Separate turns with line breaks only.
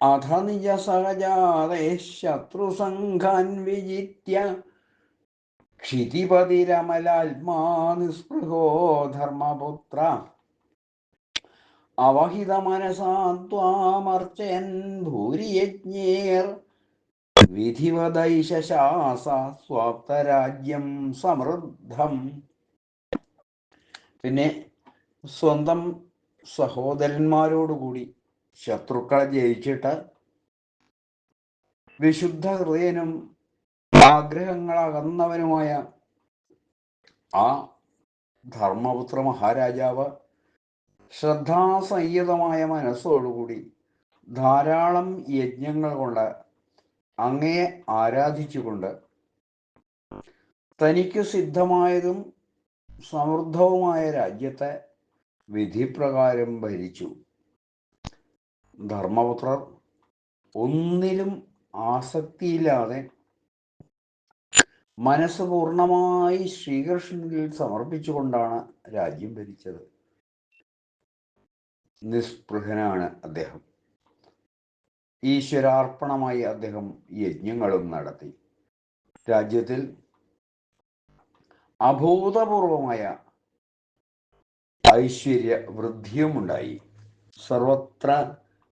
അധ നിജ സഹജാതേ ശത്രുസംഘാൻ വിജിത്യ ക്ഷിതിപതിരമലാത്മാ നിസ്പൃഹോ ധർമ്മപുത്ര അവഹിത മനസാത്വാമർച്ചയൻ ഭൂരിയജ്ഞേർ വിധിവദൈശാസ സ്വാപ്തരാജ്യം സമൃദ്ധം. പിന്നെ സ്വന്തം സഹോദരന്മാരോടുകൂടി ശത്രുക്കളെ ജയിച്ചിട്ട് വിശുദ്ധ ഹൃദയനും ആഗ്രഹങ്ങൾ അകന്നവനുമായ ആ ധർമ്മപുത്ര മഹാരാജാവ് ശ്രദ്ധാസംയതമായ മനസ്സോടുകൂടി ധാരാളം യജ്ഞങ്ങൾ കൊണ്ട് അങ്ങയെ ആരാധിച്ചുകൊണ്ട് തനിക്ക് സിദ്ധമായതും സമൃദ്ധവുമായ രാജ്യത്തെ വിധിപ്രകാരം ഭരിച്ചു. ധർമ്മപുത്രർ ഒന്നിലും ആസക്തിയില്ലാതെ മനസ്സ് പൂർണമായി ശ്രീകൃഷ്ണനിൽ സമർപ്പിച്ചുകൊണ്ടാണ് രാജ്യം ഭരിച്ചത്. നിസ്പൃഹനാണ് അദ്ദേഹം. ഈശ്വരാർപ്പണമായി അദ്ദേഹം യജ്ഞങ്ങളും നടത്തി. രാജ്യത്തിൽ അഭൂതപൂർവമായ ഐശ്വര്യ വൃദ്ധിയുമുണ്ടായി സർവത്ര